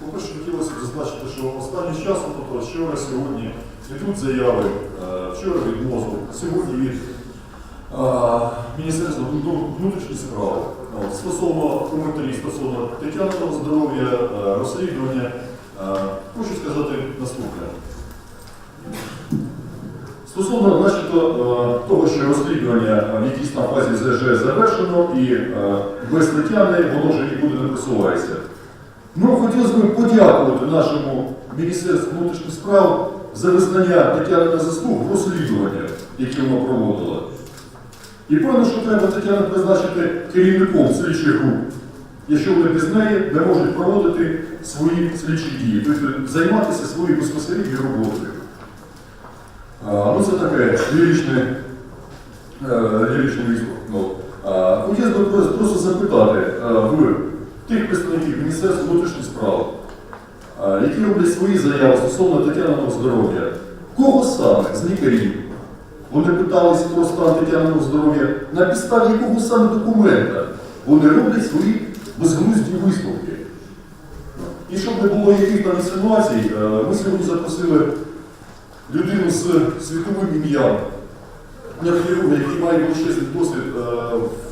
По-перше, хотілося б зазначити, що останнім часом, тобто вчора, сьогодні йдуть заяви, е, вчора від МОЗу, сьогодні від е, Міністерства вну- внутрішніх справ стосовно коментарів стосовно Тетяного здоров'я, е, розслідування. Хочу сказати наступне. Стосовно начебто, того, що розслідування в якійсь там фазі ЗЖ завершено і без Тетяни воно вже нікуди не просувається. Ну, хотілося б подякувати нашому Міністерству внутрішніх справ за визнання Тетяни на заслуг в розслідуваннях, які вона проводила. І певно, що треба Тетяну призначити керівником слідчих груп, якщо вони без неї не можуть проводити свої слідчі дії, тобто займатися своєю безпосередньою роботою. А, Ну, це таке ліричне, е, ліричний виступ. Ну, Хотілося б просто, просто запитати е, в тих представників Міністерства внутрішніх справ, які роблять свої заяви стосовно Тетяного здоров'я, кого саме з лікарів? Вони питалися про стан Тетяного здоров'я, на підставі якого саме документа вони роблять свої безглузді висновки. І щоб не було яких там інсинуацій, е, ми сьогодні запросили людину з світовим ім'ям, нейрохірурга, який має величезний досвід е,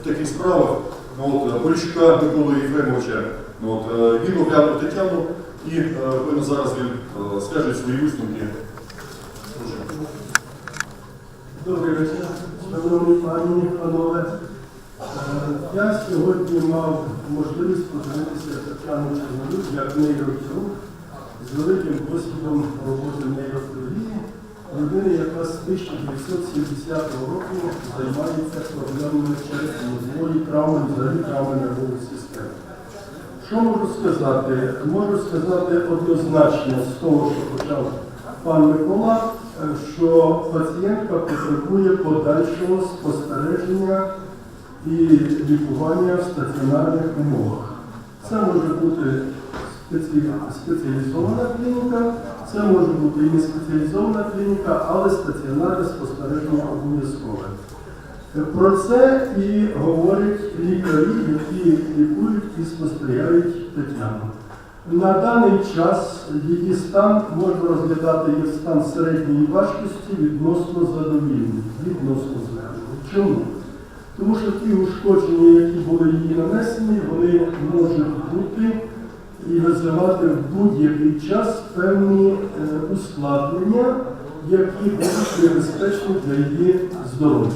в таких справах, ну, от, е, Поліщука Миколи Єфремовича. Ну, от, е, Він оглянув Тетяну і е, певно, зараз він скаже свої висновки. Добрий вечір, шановні пані панове. Я сьогодні мав можливість подивитися Тетяну Чорнолюк як нейрохірург з великим досвідом роботи нейрохірургії, людини, яка з 1970 року займається проблемами черепно-мозгової травми, взагалі травми нервової системи. Що можу сказати? Можу сказати однозначно з того, що почав пан Микола, е, що пацієнтка потребує подальшого спостереження і лікування в стаціонарних умовах. Це може бути спеціалізована клініка, це може бути і не спеціалізована клініка, але стаціонарне спостереження обов'язкове. Про це і говорять лікарі, які лікують і спостерігають Тетяну. На даний час її стан можна розглядати як стан середньої важкості відносно задовільний. Відносно задовільний. Чому? Тому що ті ушкодження, які були їй нанесені, вони можуть бути і визивати в будь-який час певні е, ускладнення, які будуть небезпечні для її здоров'я.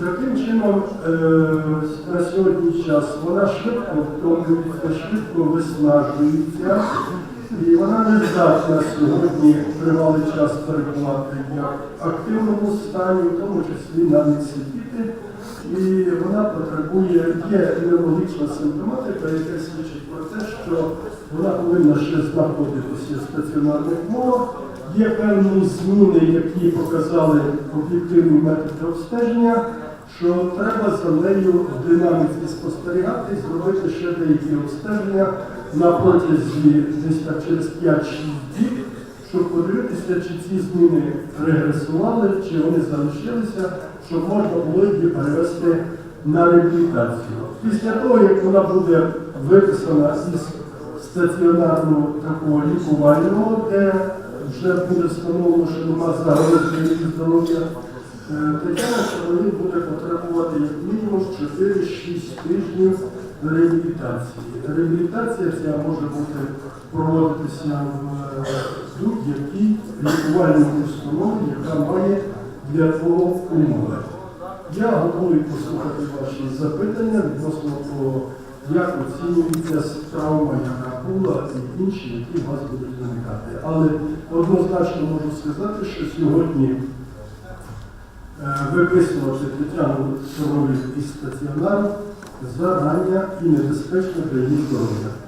Таким чином, е, на сьогодні час вона швидко втомлюється, швидко виснажується, і вона не здатна сьогодні тривалий час перебувати як в активному стані, в тому числі навіть сидіти. І вона потребує, є неврологічна симптоматика, яка свідчить про те, що вона повинна ще знаходитися в стаціонарних умовах. Є певні зміни, які показали об'єктивні методи обстеження, що треба за нею в динаміці спостерігати і зробити ще деякі обстеження на протязі десь так через 5-6 діб, щоб подивитися, чи ці зміни регресували, чи вони залишилися, щоб можна було її перевести на реабілітацію. Після того, як вона буде виписана із стаціонарного такого лікувального, де вже буде встановлено, що нема загрози здоров'я, Тетяна Чоловік буде потребувати як мінімум 4-6 тижнів реабілітації. Реабілітація ця може бути проводитися в е, будь-якій лікувальній установі, яка має для того умови. Я готовий послухати ваші запитання відносно того, як оцінюється травма, яка була, і інші, які вас будуть виникати. Але однозначно можу сказати, що сьогодні е, виписувати Тетяну Чоловік із стаціонару зарання і небезпечно для її здоров'я.